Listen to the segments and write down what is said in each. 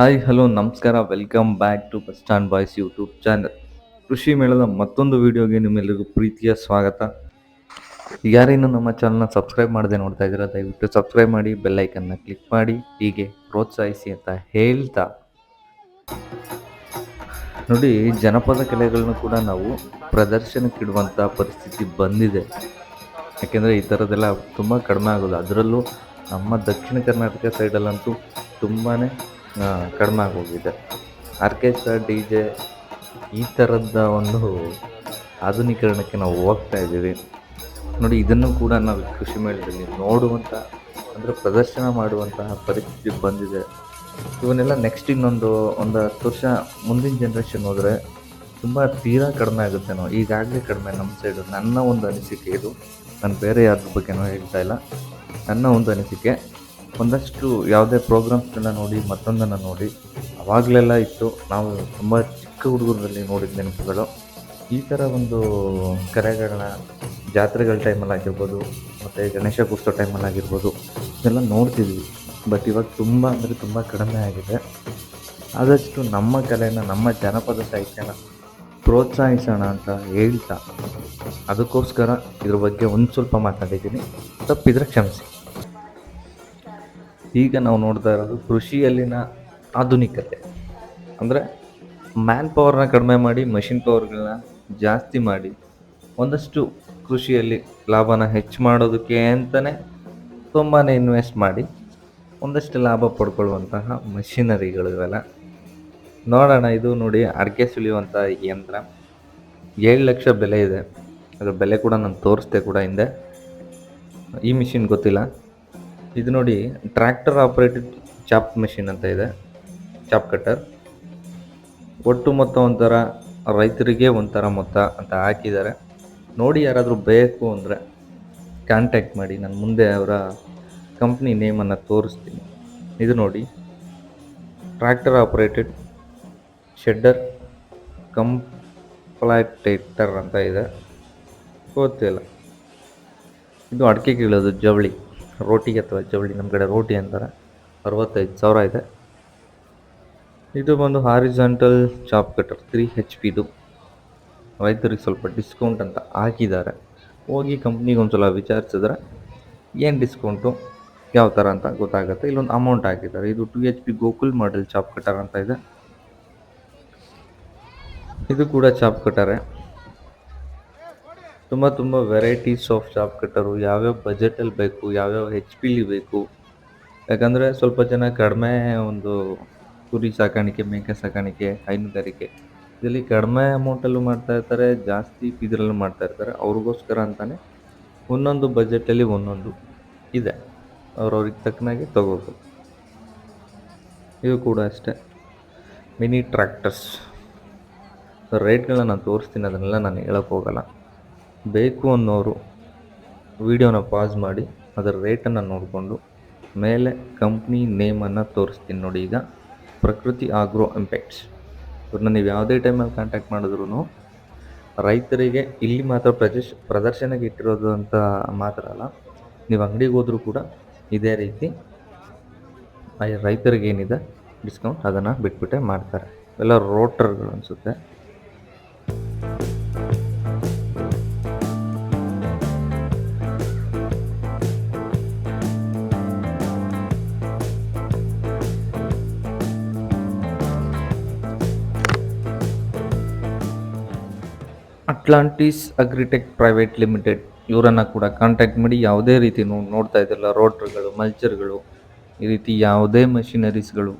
Hi hello ನಮಸ್ಕಾರ. Welcome back to bus stand boys YouTube channel ಕೃಷಿ ಮೇಳದ ಮತ್ತೊಂದು ವಿಡಿಯೋಗೆ ನಿಮ್ಮೆಲ್ಲರಿಗೂ ಪ್ರೀತಿಯ ಸ್ವಾಗತ. ಯಾರೇನು ನಮ್ಮ ಚಾನಲ್ನ ಸಬ್ಸ್ಕ್ರೈಬ್ ಮಾಡದೆ ನೋಡ್ತಾ ಇದ್ದೀರಾ, ದಯವಿಟ್ಟು ಸಬ್ಸ್ಕ್ರೈಬ್ ಮಾಡಿ ಬೆಲ್ಲೈಕನ್ನ ಕ್ಲಿಕ್ ಮಾಡಿ, ಹೀಗೆ ಪ್ರೋತ್ಸಾಹಿಸಿ ಅಂತ ಹೇಳ್ತಾ. ನೋಡಿ, ಜನಪದ ಕಲೆಗಳನ್ನು ಕೂಡ ನಾವು ಪ್ರದರ್ಶನಕ್ಕಿಡುವಂಥ ಪರಿಸ್ಥಿತಿ ಬಂದಿದೆ. ಯಾಕೆಂದರೆ ಈ ಥರದ್ದೆಲ್ಲ ತುಂಬ ಕಡಿಮೆ ಆಗೋದು. ಅದರಲ್ಲೂ ನಮ್ಮ ದಕ್ಷಿಣ ಕರ್ನಾಟಕ ಸೈಡಲ್ಲಂತೂ ತುಂಬಾ ಕಡಿಮೆ ಆಗೋಗಿದೆ. ಆರ್ಕೆಸ್ಟ್ರಾ, ಡಿ ಜೆ ಈ ಥರದ ಒಂದು ಆಧುನೀಕರಣಕ್ಕೆ ನಾವು ಹೋಗ್ತಾ ಇದ್ದೀವಿ. ನೋಡಿ, ಇದನ್ನು ಕೂಡ ನಾವು ಕೃಷಿ ಮೇಳದಲ್ಲಿ ನೋಡುವಂಥ ಅಂದರೆ ಪ್ರದರ್ಶನ ಮಾಡುವಂತಹ ಪರಿಸ್ಥಿತಿ ಬಂದಿದೆ. ಇವನ್ನೆಲ್ಲ ನೆಕ್ಸ್ಟ್ ಇನ್ನೊಂದು ಒಂದು ಹತ್ತು ವರ್ಷ ಮುಂದಿನ ಜನ್ರೇಷನ್ ಹೋದರೆ ತುಂಬ ತೀರಾ ಕಡಿಮೆ ಆಗುತ್ತೇನೋ ಈಗಾಗಲೇ ಕಡಿಮೆ ನಮ್ಮ ಸೈಡು ನನ್ನ ಒಂದು ಅನಿಸಿಕೆ ಇದು. ನಾನು ಬೇರೆ ಯಾವ್ದ್ರ ಬಗ್ಗೆನೂ ಹೇಳ್ತಾ ಇಲ್ಲ. ನನ್ನ ಒಂದು ಅನಿಸಿಕೆ ಒಂದಷ್ಟು ಯಾವುದೇ ಪ್ರೋಗ್ರಾಮ್ಸ್ಗಳನ್ನ ನೋಡಿ, ಮತ್ತೊಂದನ್ನು ನೋಡಿ, ಅವಾಗಲೆಲ್ಲ ಇತ್ತು. ನಾವು ತುಂಬ ಚಿಕ್ಕ ಹುಡುಗರಲ್ಲಿ ನೋಡಿದ ನೆನಪುಗಳು. ಈ ಥರ ಒಂದು ಕರೆಗಳನ್ನ ಜಾತ್ರೆಗಳ ಟೈಮಲ್ಲಿ ಆಗಿರ್ಬೋದು, ಮತ್ತು ಗಣೇಶ ಕೂರಿಸೋ ಟೈಮಲ್ಲಿ ಆಗಿರ್ಬೋದು, ಇದೆಲ್ಲ ನೋಡ್ತಿದ್ವಿ. ಬಟ್ ಇವಾಗ ತುಂಬ ಅಂದರೆ ತುಂಬ ಕಡಿಮೆ ಆಗಿದೆ. ಆದಷ್ಟು ನಮ್ಮ ಕಲೆನ, ನಮ್ಮ ಜನಪದ ಸಾಹಿತ್ಯನ ಪ್ರೋತ್ಸಾಹಿಸೋಣ ಅಂತ ಹೇಳ್ತಾ, ಅದಕ್ಕೋಸ್ಕರ ಇದ್ರ ಬಗ್ಗೆ ಒಂದು ಸ್ವಲ್ಪ ಮಾತಾಡಿದ್ದೀನಿ. ತಪ್ಪಿದ್ರೆ ಕ್ಷಮಿಸಿ. ಈಗ ನಾವು ನೋಡ್ತಾ ಇರೋದು ಕೃಷಿಯಲ್ಲಿನ ಆಧುನಿಕತೆ. ಅಂದರೆ ಮ್ಯಾನ್ ಪವರ್ನ ಕಡಿಮೆ ಮಾಡಿ ಮಷಿನ್ ಪವರ್ಗಳನ್ನ ಜಾಸ್ತಿ ಮಾಡಿ, ಒಂದಷ್ಟು ಕೃಷಿಯಲ್ಲಿ ಲಾಭನ ಹೆಚ್ಚು ಮಾಡೋದಕ್ಕೆ ಅಂತಲೇ ತುಂಬಾ ಇನ್ವೆಸ್ಟ್ ಮಾಡಿ, ಒಂದಷ್ಟು ಲಾಭ ಪಡ್ಕೊಳ್ಳುವಂತಹ ಮಷಿನರಿಗಳು ಇವೆಲ್ಲ. ನೋಡೋಣ, ಇದು ನೋಡಿ ಅಡಿಕೆ ಸುಲಿಯುವಂಥ ಯಂತ್ರ. ಏಳು ಲಕ್ಷ ಬೆಲೆ ಇದೆ. ಅದರ ಬೆಲೆ ಕೂಡ ನಾನು ತೋರಿಸ್ದೆ ಕೂಡ ಹಿಂದೆ. ಈ ಮಿಷಿನ್ ಗೊತ್ತಿಲ್ಲ. ಇದು ನೋಡಿ, ಟ್ರ್ಯಾಕ್ಟರ್ ಆಪ್ರೇಟೆಡ್ ಚಾಪ್ ಮೆಷಿನ್ ಅಂತ ಇದೆ, ಚಾಪ್ ಕಟ್ಟರ್. ಒಟ್ಟು ಮೊತ್ತ ಒಂಥರ, ರೈತರಿಗೆ ಒಂಥರ ಮೊತ್ತ ಅಂತ ಹಾಕಿದ್ದಾರೆ. ನೋಡಿ ಯಾರಾದರೂ ಬೇಕು ಅಂದರೆ ಕಾಂಟ್ಯಾಕ್ಟ್ ಮಾಡಿ, ನಾನು ಮುಂದೆ ಅವರ ಕಂಪ್ನಿ ನೇಮನ್ನು ತೋರಿಸ್ತೀನಿ. ಇದು ನೋಡಿ ಟ್ರ್ಯಾಕ್ಟರ್ ಆಪ್ರೇಟೆಡ್ ಶೆಡ್ಡರ್ ಕಂಪ್ಲಾಟೇಟರ್ ಅಂತ ಇದೆ. ಗೊತ್ತಿಲ್ಲ. ಇದು ಅಡಿಕೆ ಕೀಳೋದು ಜವಳಿ. ರೋಟಿಗೆ ಅಥವಾ ಜವಳಿ, ನಮ್ಮ ಕಡೆ ರೋಟಿ ಅಂತಾರೆ. ಅರವತ್ತೈದು ಸಾವಿರ ಇದೆ. ಇದು ಬಂದು horizontal chop cutter three H ಪಿದು ರೈತರಿಗೆ ಸ್ವಲ್ಪ ಡಿಸ್ಕೌಂಟ್ ಅಂತ ಹಾಕಿದ್ದಾರೆ. ಹೋಗಿ ಕಂಪ್ನಿಗೆ ಒಂದು ಸಲ ವಿಚಾರಿಸಿದ್ರೆ ಏನು ಡಿಸ್ಕೌಂಟು ಯಾವ ಥರ ಅಂತ ಗೊತ್ತಾಗುತ್ತೆ. ಇಲ್ಲೊಂದು ಅಮೌಂಟ್ ಹಾಕಿದ್ದಾರೆ. ಇದು two H P Gokul model chop cutter ಅಂತ ಇದೆ. ಇದು ಕೂಡ ಚಾಪ್ ಕಟರೆ ತುಂಬ ತುಂಬ ವೆರೈಟೀಸ್ ಆಫ್ ಜಾಬ್ ಕಟ್ಟರು, ಯಾವ್ಯಾವ ಬಜೆಟಲ್ಲಿ ಬೇಕು, ಯಾವ್ಯಾವ ಹೆಚ್ ಪಿಲಿ ಬೇಕು. ಯಾಕಂದರೆ ಸ್ವಲ್ಪ ಜನ ಕಡಿಮೆ ಒಂದು ಕುರಿ ಸಾಕಾಣಿಕೆ, ಮೇಕೆ ಸಾಕಾಣಿಕೆ ಹೈನುಗಾರಿಕೆ ಇದರಲ್ಲಿ ಕಡಿಮೆ ಅಮೌಂಟಲ್ಲೂ ಮಾಡ್ತಾ ಇರ್ತಾರೆ, ಜಾಸ್ತಿ ಇದರಲ್ಲೂ ಮಾಡ್ತಾ ಇರ್ತಾರೆ. ಅವ್ರಿಗೋಸ್ಕರ ಅಂತಲೇ ಒಂದೊಂದು ಬಜೆಟಲ್ಲಿ ಒಂದೊಂದು ಇದೆ. ಅವ್ರವ್ರಿಗೆ ತಕ್ಕನಾಗೆ ತಗೋಬೋದು. ಇದು ಕೂಡ ಅಷ್ಟೇ. ಮಿನಿ ಟ್ರ್ಯಾಕ್ಟರ್ಸ್ ರೇಟ್ಗಳನ್ನ ನಾನು ತೋರಿಸ್ತೀನಿ, ಅದನ್ನೆಲ್ಲ ನಾನು ಹೇಳೋಕ್ಕೆ ಹೋಗಲ್ಲ. ಬೇಕು ಅನ್ನೋರು ವಿಡಿಯೋನ ಪಾಸ್ ಮಾಡಿ, ಅದರ ರೇಟನ್ನು ನೋಡಿಕೊಂಡು, ಮೇಲೆ ಕಂಪ್ನಿ ನೇಮನ್ನು ತೋರಿಸ್ತೀನಿ ನೋಡಿ ಈಗ. ಪ್ರಕೃತಿ ಆಗ್ರೋ ಇಂಪ್ಯಾಕ್ಟ್ಸ್ ಇವ್ರನ್ನ ನೀವು ಯಾವುದೇ ಟೈಮಲ್ಲಿ ಕಾಂಟ್ಯಾಕ್ಟ್ ಮಾಡಿದ್ರು ರೈತರಿಗೆ ಇಲ್ಲಿ ಮಾತ್ರ ಪ್ರದರ್ಶ ಪ್ರದರ್ಶನಕ್ಕೆ ಇಟ್ಟಿರೋದು ಅಂತ ಮಾತ್ರ ಅಲ್ಲ, ನೀವು ಅಂಗಡಿಗೆ ಹೋದರೂ ಕೂಡ ಇದೇ ರೀತಿ ರೈತರಿಗೆ ಏನಿದೆ ಡಿಸ್ಕೌಂಟ್ ಅದನ್ನು ಬಿಟ್ಬಿಟ್ಟೆ ಮಾಡ್ತಾರೆ. ಎಲ್ಲ ರೋಟರ್ಗಳು ಅನಿಸುತ್ತೆ. ಅಟ್ಲಾಂಟಿಸ್ ಅಗ್ರಿಟೆಕ್ ಪ್ರೈವೇಟ್ ಲಿಮಿಟೆಡ್ ಇವರನ್ನು ಕೂಡ ಕಾಂಟ್ಯಾಕ್ಟ್ ಮಾಡಿ ಯಾವುದೇ ರೀತಿ ನೋಡ್ತಾ ಇದ್ದಿಲ್ಲ ರೋಟ್ರ್ಗಳು ಮಲ್ಚರ್ಗಳು ಈ ರೀತಿ ಯಾವುದೇ ಮಷಿನರೀಸ್ಗಳು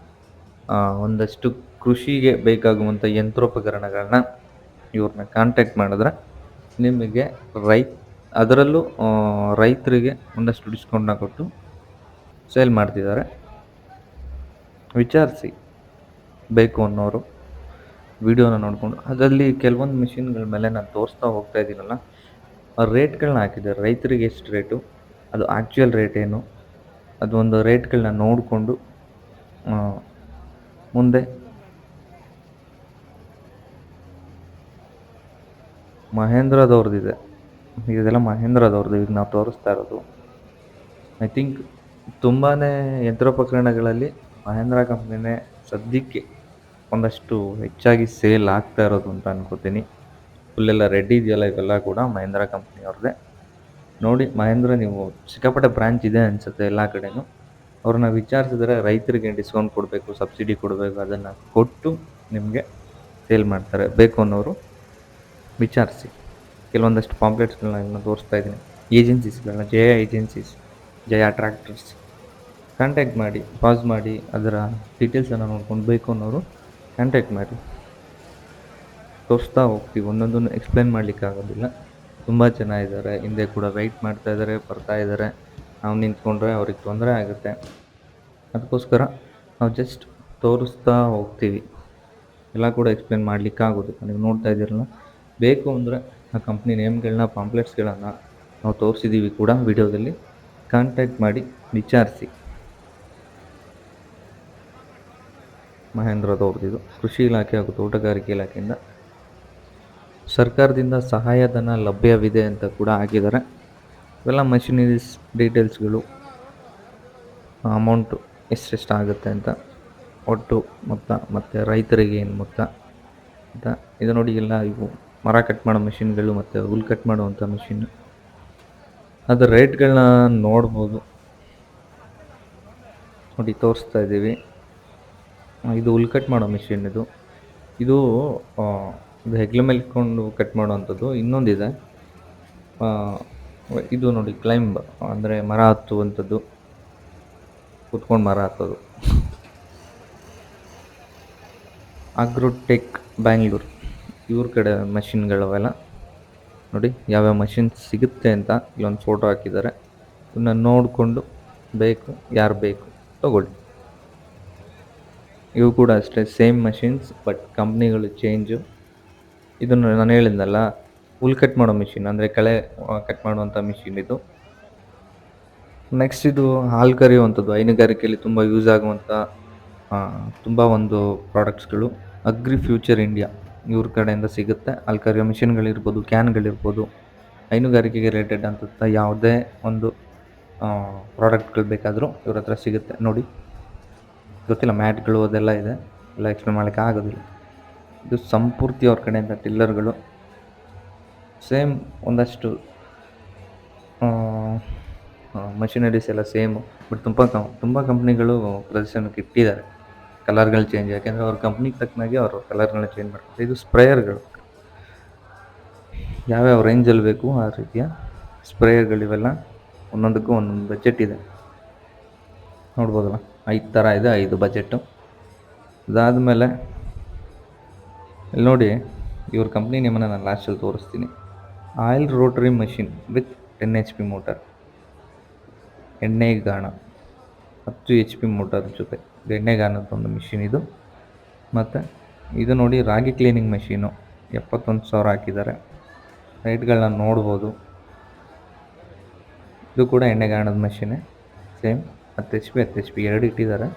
ಒಂದಷ್ಟು ಕೃಷಿಗೆ ಬೇಕಾಗುವಂಥ ಯಂತ್ರೋಪಕರಣಗಳನ್ನ ಇವ್ರನ್ನ ಕಾಂಟ್ಯಾಕ್ಟ್ ಮಾಡಿದ್ರೆ ನಿಮಗೆ ರೈ, ಅದರಲ್ಲೂ ರೈತರಿಗೆ ಒಂದಷ್ಟು ಡಿಸ್ಕೌಂಟ್ನ ಕೊಟ್ಟು ಸೇಲ್ ಮಾಡ್ತಿದ್ದಾರೆ. ವಿಚಾರಿಸಿ ಬೇಕು ಅನ್ನೋರು ವಿಡಿಯೋನ ನೋಡಿಕೊಂಡು, ಅದರಲ್ಲಿ ಕೆಲವೊಂದು ಮಿಷಿನ್ಗಳ ಮೇಲೆ ನಾನು ತೋರಿಸ್ತಾ ಹೋಗ್ತಾ ಇದ್ದೀನಲ್ಲ ಆ ರೇಟ್ಗಳನ್ನ ಹಾಕಿದ್ದಾರೆ ರೈತರಿಗೆ ಎಷ್ಟು ರೇಟು ಅದು ಆ್ಯಕ್ಚುಯಲ್ ರೇಟ್ ಏನು? ಅದು ಒಂದು ರೇಟ್ಗಳನ್ನ ನೋಡಿಕೊಂಡು ಮುಂದೆ ಮಹೇಂದ್ರದವ್ರದ್ದಿದೆ ಇದೆಲ್ಲ ಮಹೇಂದ್ರದವ್ರದ್ದು ಈಗ ನಾವು ತೋರಿಸ್ತಾ ಇರೋದು. ಐ ಥಿಂಕ್ ತುಂಬಾ ಯಂತ್ರೋಪಕರಣಗಳಲ್ಲಿ ಮಹೇಂದ್ರ ಕಂಪ್ನಿನೇ ಸದ್ಯಕ್ಕೆ ಒಂದಷ್ಟು ಹೆಚ್ಚಾಗಿ ಸೇಲ್ ಆಗ್ತಾ ಇರೋದು ಅಂತ ಅನ್ಕೋತೀನಿ. ಫುಲ್ಲೆಲ್ಲ ರೆಡಿ ಇದೆಯಲ್ಲ ಇವೆಲ್ಲ ಕೂಡ ಮಹೇಂದ್ರ ಕಂಪ್ನಿಯವ್ರದ್ದೇ ನೋಡಿ ಮಹೇಂದ್ರ, ನೀವು ಸಿಕ್ಕಾಪಟ್ಟೆ ಬ್ರ್ಯಾಂಚ್ ಇದೆ ಅನಿಸುತ್ತೆ ಎಲ್ಲ ಕಡೆನೂ. ಅವ್ರನ್ನ ವಿಚಾರಿಸಿದ್ರೆ ರೈತರಿಗೆ ಡಿಸ್ಕೌಂಟ್ ಕೊಡಬೇಕು ಸಬ್ಸಿಡಿ ಕೊಡಬೇಕು, ಅದನ್ನು ಕೊಟ್ಟು ನಿಮಗೆ ಸೇಲ್ ಮಾಡ್ತಾರೆ. ಬೇಕು ಅನ್ನೋರು ವಿಚಾರಿಸಿ. ಕೆಲವೊಂದಷ್ಟು ಪಾಂಪ್ಲೆಟ್ಸ್ಗಳನ್ನ ಇನ್ನು ತೋರಿಸ್ತಾ ಇದ್ದೀನಿ. ಏಜೆನ್ಸೀಸ್ಗಳನ್ನ, Jaya agencies, Jaya tractors contact ಮಾಡಿ ಪಾಸ್ ಮಾಡಿ, ಅದರ ಡೀಟೇಲ್ಸನ್ನು ನೋಡ್ಕೊಂಡು ಬೇಕು ಅನ್ನೋರು ಕಾಂಟ್ಯಾಕ್ಟ್ ಮಾಡಿ ತೋರಿಸ್ತಾ ಹೋಗ್ತೀವಿ. ಒಂದೊಂದನ್ನು ಎಕ್ಸ್ಪ್ಲೇನ್ ಮಾಡಲಿಕ್ಕಾಗೋದಿಲ್ಲ ತುಂಬ ಜನ ಇದ್ದಾರೆ ಹಿಂದೆ ಕೂಡ ವೆಯ್ಟ್ ಮಾಡ್ತಾ ಇದ್ದಾರೆ ಬರ್ತಾ ಇದ್ದಾರೆ ನಾವು ನಿಂತ್ಕೊಂಡ್ರೆ ಅವ್ರಿಗೆ ತೊಂದರೆ ಆಗುತ್ತೆ. ಅದಕ್ಕೋಸ್ಕರ ನಾವು ಜಸ್ಟ್ ತೋರಿಸ್ತಾ ಹೋಗ್ತೀವಿ. ಎಲ್ಲ ಕೂಡ ಎಕ್ಸ್ಪ್ಲೇನ್ ಮಾಡಲಿಕ್ಕಾಗೋದಿಲ್ಲ ನೀವು ನೋಡ್ತಾ ಇದ್ದೀರಲ್ಲ. ಬೇಕು ಅಂದರೆ ಆ ಕಂಪ್ನಿ ನೇಮ್ಗಳನ್ನ ಪಾಂಪ್ಲೆಟ್ಸ್ಗಳನ್ನು ನಾವು ತೋರಿಸಿದ್ದೀವಿ ಕೂಡ ವಿಡಿಯೋದಲ್ಲಿ. ಕಾಂಟ್ಯಾಕ್ಟ್ ಮಾಡಿ, ವಿಚಾರಿಸಿ. ಮಹೇಂದ್ರದವ್ರದ್ದು ಕೃಷಿ ಇಲಾಖೆ ಹಾಗೂ ತೋಟಗಾರಿಕೆ ಇಲಾಖೆಯಿಂದ ಸರ್ಕಾರದಿಂದ ಸಹಾಯಧನ ಲಭ್ಯವಿದೆ ಅಂತ ಕೂಡ ಹಾಕಿದ್ದಾರೆ. ಇವೆಲ್ಲ ಮಷಿನರೀಸ್ ಡೀಟೇಲ್ಸ್ಗಳು ಅಮೌಂಟು ಎಷ್ಟೆಷ್ಟು ಆಗುತ್ತೆ ಅಂತ ಒಟ್ಟು ಮೊತ್ತ ಮತ್ತು ರೈತರಿಗೆ ಏನು ಮೊತ್ತ ಅಂತ ಇದು ನೋಡಿ ಎಲ್ಲ ಇವು ಮರ ಕಟ್ ಮಾಡೋ ಮಿಷಿನ್ಗಳು ಮತ್ತು ಹುಲ್ ಕಟ್ ಮಾಡುವಂಥ ಮಿಷಿನ್ ಅದರ ರೇಟ್ಗಳನ್ನ ನೋಡ್ಬೋದು. ನೋಡಿ ತೋರಿಸ್ತಾ ಇದ್ದೀವಿ. ಇದು ಹುಲ್ ಕಟ್ ಮಾಡೋ ಮಿಷಿನ್ ಇದು. ಇದು ಇದು ಹೆಗ್ಲ ಮೇಲೆ ಇಟ್ಕೊಂಡು ಕಟ್ ಮಾಡುವಂಥದ್ದು ಇನ್ನೊಂದಿದೆ. ಇದು ನೋಡಿ ಕ್ಲೈಂಬ್ ಅಂದರೆ ಮರ ಹತ್ತುವಂಥದ್ದು. ಕೂತ್ಕೊಂಡು ಮರ ಹತ್ತೋದು. ಅಗ್ರೋಟೆಕ್ ಬ್ಯಾಂಗ್ಳೂರ್ ಇವ್ರ ಕಡೆ ಮಷಿನ್ಗಳವೆಲ್ಲ ನೋಡಿ, ಯಾವ್ಯಾವ ಮಷಿನ್ ಸಿಗುತ್ತೆ ಅಂತ ಇಲ್ಲೊಂದು ಫೋಟೋ ಹಾಕಿದ್ದಾರೆ. ಇದನ್ನ ನೋಡಿಕೊಂಡು ಬೇಕು, ಯಾರು ಬೇಕು, ತಗೊಳ್ಳಿ. ಇವು ಕೂಡ ಅಷ್ಟೇ ಸೇಮ್ ಮಷಿನ್ಸ್ ಬಟ್ ಕಂಪ್ನಿಗಳು ಚೇಂಜು ಇದನ್ನು ನಾನು ಹೇಳಿದ್ನಲ್ಲ ಹುಲ್ ಕಟ್ ಮಾಡೋ ಮಿಷಿನ್ ಅಂದರೆ ಕಳೆ ಕಟ್ ಮಾಡುವಂಥ ಮಿಷಿನ್ ಇದು. ನೆಕ್ಸ್ಟ್ ಇದು ಹಾಲು ಕರೆಯುವಂಥದ್ದು, ಹೈನುಗಾರಿಕೆಯಲ್ಲಿ ತುಂಬ ಯೂಸ್ ಆಗುವಂಥ ತುಂಬ ಒಂದು ಪ್ರಾಡಕ್ಟ್ಸ್ಗಳು ಅಗ್ರಿ ಫ್ಯೂಚರ್ ಇಂಡಿಯಾ ಇವ್ರ ಕಡೆಯಿಂದ ಸಿಗುತ್ತೆ. ಹಾಲು ಕರೆಯೋ ಮಿಷಿನ್ಗಳಿರ್ಬೋದು ಕ್ಯಾನ್ಗಳಿರ್ಬೋದು ಹೈನುಗಾರಿಕೆಗೆ ರಿಲೇಟೆಡ್ ಅಂತ ಯಾವುದೇ ಒಂದು ಪ್ರಾಡಕ್ಟ್ಗಳು ಬೇಕಾದರೂ ಇವ್ರ ಹತ್ರ ಸಿಗುತ್ತೆ. ನೋಡಿ. ಗೊತ್ತಿಲ್ಲ, ಮ್ಯಾಟ್ಗಳು ಅದೆಲ್ಲ ಇದೆ. ಎಲ್ಲ ಎಕ್ಸ್ಪ್ಲೇನ್ ಮಾಡೋಕ್ಕೆ ಆಗೋದಿಲ್ಲ. ಇದು ಸಂಪೂರ್ತಿ ಅವ್ರ ಕಡೆಯಿಂದ ಟಿಲ್ಲರ್ಗಳು ಸೇಮ್ ಒಂದಷ್ಟು ಮಷಿನರೀಸ್ ಎಲ್ಲ ಸೇಮು ಬಟ್ ತುಂಬ ಕಂ, ತುಂಬ ಕಂಪ್ನಿಗಳು ಪ್ರದರ್ಶನಕ್ಕೆ ಇಟ್ಟಿದ್ದಾರೆ. ಕಲರ್ಗಳು ಚೇಂಜ್ ಯಾಕೆಂದರೆ ಅವ್ರ ಕಂಪ್ನಿಗೆ ತಕ್ಕನಾಗೆ ಅವರು ಕಲರ್ಗಳನ್ನ ಚೇಂಜ್ ಮಾಡ್ತಾರೆ ಇದು ಸ್ಪ್ರೇಯರ್ಗಳು ಯಾವ್ಯಾವ ರೇಂಜಲ್ಲಿ ಬೇಕು ಆ ರೀತಿಯ ಸ್ಪ್ರೇಯರ್ಗಳಿವೆಲ್ಲ ಒಂದೊಂದಕ್ಕೂ ಒಂದೊಂದು ಬಜೆಟ್ ಇದೆ. ನೋಡ್ಬೋದಲ್ಲ? ಐದು ಥರ ಇದೆ, ಐದು ಬಜೆಟ್ಟು. ಅದಾದಮೇಲೆ ಇಲ್ಲಿ ನೋಡಿ, ಇವ್ರ ಕಂಪ್ನಿ ನಿಮ್ಮನ್ನು ನಾನು ಲಾಸ್ಟಲ್ಲಿ ತೋರಿಸ್ತೀನಿ. Oil rotary machine with ten H P motor ಎಣ್ಣೆಗಾಣ ಹತ್ತು ಎಚ್ ಪಿ ಮೋಟರ್ ಜೊತೆ. ಎಣ್ಣೆ ಎಣ್ಣೆಗಾಣದ ಒಂದು ಮಿಷಿನ್ ಇದು. ಮತ್ತು ಇದು ನೋಡಿ, ರಾಗಿ ಕ್ಲೀನಿಂಗ್ ಮೆಷಿನು ಎಪ್ಪತ್ತೊಂದು ಸಾವಿರ ಹಾಕಿದ್ದಾರೆ. ರೈಟ್ಗಳನ್ನ ನೋಡ್ಬೋದು. ಇದು ಕೂಡ ಎಣ್ಣೆಗಾಣದ ಮಷೀನೇ ಸೇಮ್ ಹತ್ತು ಎಚ್ ಪಿ ಹತ್ತು ಎಚ್ ಪಿ ಎರಡು ಇಟ್ಟಿದ್ದಾರೆ.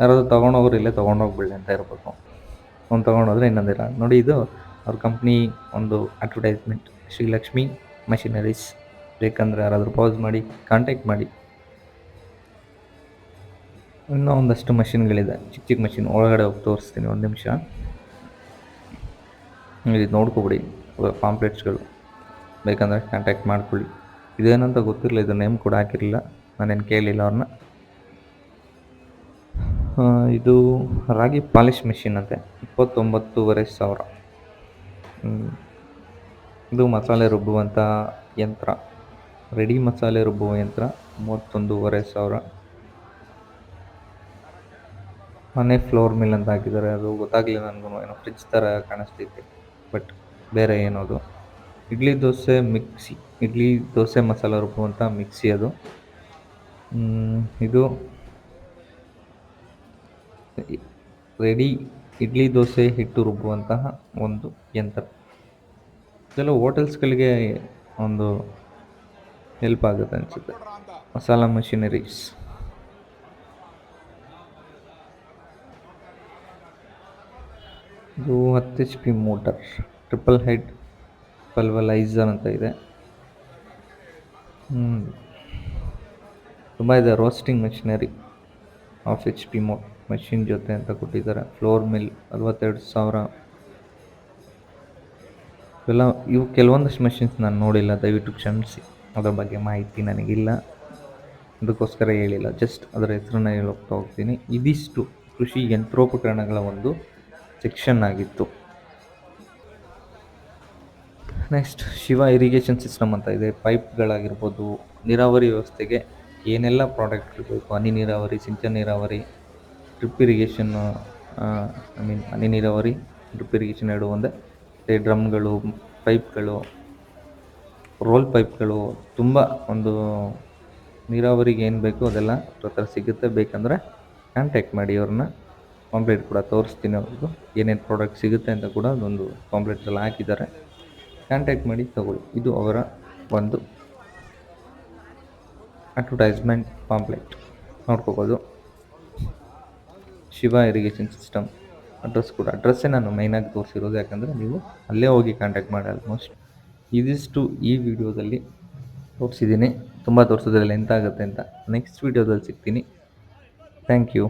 ಯಾರಾದರೂ ತೊಗೊಂಡೋಗ್ರು ಇಲ್ಲೇ ತೊಗೊಂಡೋಗ್ಬಿಡಿ ಅಂತ ಇರಬೇಕು. ಒಂದು ತೊಗೊಂಡೋದ್ರೆ ಇನ್ನೊಂದಿರ ನೋಡಿ ಇದು ಅವ್ರ ಕಂಪ್ನಿ ಒಂದು ಅಡ್ವರ್ಟೈಸ್ಮೆಂಟ್ ಶ್ರೀಲಕ್ಷ್ಮಿ ಮಷಿನರೀಸ್ ಬೇಕಂದರೆ ಯಾರಾದರೂ ಪಾಸ್ ಮಾಡಿ ಕಾಂಟ್ಯಾಕ್ಟ್ ಮಾಡಿ. ಇನ್ನೂ ಒಂದಷ್ಟು ಮಷಿನ್ಗಳಿದೆ. ಚಿಕ್ಕ ಚಿಕ್ಕ ಮಷಿನ್ ಒಳಗಡೆ ಹೋಗಿ ತೋರಿಸ್ತೀನಿ ಒಂದು ನಿಮಿಷ. ಇದು ನೋಡ್ಕೊಬಿಡಿ ಪಾಂಪ್ಲೆಟ್ಸ್ಗಳು ಬೇಕಂದರೆ ಕಾಂಟ್ಯಾಕ್ಟ್ ಮಾಡ್ಕೊಳ್ಳಿ. ಇದೇನಂತ ಗೊತ್ತಿರಲಿಲ್ಲ, ಇದು ನೇಮ್ ಕೂಡ ಹಾಕಿರಲಿಲ್ಲ. ನಾನೇನು ಕೇಳಿಲ್ಲ ಅವ್ರನ್ನ ಇದು ರಾಗಿ ಪಾಲಿಶ್ ಮಿಷಿನ್ ಅಂತೆ ಇಪ್ಪತ್ತೊಂಬತ್ತೂವರೆ ಸಾವಿರ. ಇದು ಮಸಾಲೆ ರುಬ್ಬುವಂಥ ಯಂತ್ರ. ರೆಡಿ ಮಸಾಲೆ ರುಬ್ಬುವ ಯಂತ್ರ, ಮೂವತ್ತೊಂದೂವರೆ ಸಾವಿರ. ಮನೆ ಫ್ಲೋರ್ ಮಿಲ್ ಅಂತ ಹಾಕಿದ್ದಾರೆ, ಅದು ಗೊತ್ತಾಗಲಿಲ್ಲ ನನಗೂ ಏನೋ ಫ್ರಿಜ್ ಥರ ಕಾಣಿಸ್ತೈತೆ ಬಟ್ ಬೇರೆ ಏನದು. ಇಡ್ಲಿ ದೋಸೆ ಮಿಕ್ಸಿ, ಇಡ್ಲಿ ದೋಸೆ ಮಸಾಲೆ ರುಬ್ಬುವಂಥ ಮಿಕ್ಸಿ ಅದು. ಇದು ರೆಡಿ ಇಡ್ಲಿ ದೋಸೆ ಹಿಟ್ಟು ರುಬ್ಬುವಂತಹ ಒಂದು ಯಂತ್ರ. ಇದೆಲ್ಲ ಹೋಟೆಲ್ಸ್ಗಳಿಗೆ ಒಂದು ಹೆಲ್ಪ್ ಆಗುತ್ತೆ ಅನಿಸುತ್ತೆ. ಮಸಾಲ ಮಷಿನರೀಸ್ ಇದು ಹತ್ತು H P motor triple head pulverizer ಅಂತ ಇದೆ. ತುಂಬ ಇದೆ roasting machinery of H P ಮೋ ಮಷಿನ್ ಜೊತೆ ಅಂತ ಕೊಟ್ಟಿದ್ದಾರೆ. ಫ್ಲೋರ್ ಮಿಲ್ ಅರವತ್ತೆರಡು ಸಾವಿರ. ಇವೆಲ್ಲ ಇವು ಕೆಲವೊಂದಷ್ಟು ಮೆಷಿನ್ಸ್ ನಾನು ನೋಡಿಲ್ಲ, ದಯವಿಟ್ಟು ಕ್ಷಮಿಸಿ. ಅದರ ಬಗ್ಗೆ ಮಾಹಿತಿ ನನಗಿಲ್ಲ. ಅದಕ್ಕೋಸ್ಕರ ಹೇಳಿಲ್ಲ. ಜಸ್ಟ್ ಅದರ ಹೆಸರನ್ನ ಹೇಳೋಗ್ತಾ ಹೋಗ್ತೀನಿ. ಇದಿಷ್ಟು ಕೃಷಿ ಯಂತ್ರೋಪಕರಣಗಳ ಒಂದು ಸೆಕ್ಷನ್ ಆಗಿತ್ತು. ನೆಕ್ಸ್ಟ್ ಶಿವ ಇರಿಗೇಷನ್ ಸಿಸ್ಟಮ್ ಅಂತ ಇದೆ. ಪೈಪ್ಗಳಾಗಿರ್ಬೋದು ನೀರಾವರಿ ವ್ಯವಸ್ಥೆಗೆ ಏನೆಲ್ಲ ಪ್ರಾಡಕ್ಟ್ ಬೇಕು? ಹನಿ ನೀರಾವರಿ, ಸಿಂಚನ ನೀರಾವರಿ ಡ್ರಿಪ್ ಇರಿಗೇಷನ್ನು ಐ ಮೀನ್ ಹನಿ ನೀರಾವರಿ ಡ್ರಿಪ್ ಇರಿಗೇಷನ್ ಎರಡು ಒಂದೇ. ಡ್ರಮ್ಗಳು ಪೈಪ್ಗಳು ರೋಲ್ ಪೈಪ್ಗಳು ತುಂಬ ಒಂದು ನೀರಾವರಿಗೆ ಏನು ಬೇಕು ಅದೆಲ್ಲ ಅವ್ರ ಹತ್ರ ಸಿಗುತ್ತೆ. ಬೇಕಂದರೆ ಕಾಂಟ್ಯಾಕ್ಟ್ ಮಾಡಿ ಅವ್ರನ್ನ. ಕಾಂಪ್ಲೇಟ್ ಕೂಡ ತೋರಿಸ್ತೀನಿ ಅವ್ರದ್ದು ಏನೇನು ಪ್ರಾಡಕ್ಟ್ ಸಿಗುತ್ತೆ ಅಂತ ಕೂಡ ಅದೊಂದು ಪಾಂಪ್ಲೆಟ್ಸಲ್ಲಿ ಹಾಕಿದ್ದಾರೆ. ಕಾಂಟ್ಯಾಕ್ಟ್ ಮಾಡಿ ತಗೊಳ್ಳಿ. ಇದು ಅವರ ಒಂದು ಅಡ್ವರ್ಟೈಸ್ಮೆಂಟ್ ಪಾಂಪ್ಲೆಟ್ ನೋಡ್ಕೋಬೋದು. ಶಿವ ಇರಿಗೇಷನ್ ಸಿಸ್ಟಮ್ ಅಡ್ರೆಸ್ ಕೂಡ ಅಡ್ರೆಸ್ಸೇ ನಾನು ಮೈನಾಗಿ ತೋರಿಸಿರೋದು, ಯಾಕಂದರೆ ನೀವು ಅಲ್ಲೇ ಹೋಗಿ ಕಾಂಟ್ಯಾಕ್ಟ್ ಮಾಡಿ ಆಲ್ಮೋಸ್ಟ್ ಇದಿಷ್ಟು ಈ ವಿಡಿಯೋದಲ್ಲಿ ತೋರಿಸಿದ್ದೀನಿ. ತುಂಬ ತೋರಿಸೋದ್ರಲ್ಲಿ ಎಂತಾಗುತ್ತೆ ಅಂತ ನೆಕ್ಸ್ಟ್ ವಿಡಿಯೋದಲ್ಲಿ ಸಿಗ್ತೀನಿ. Thank you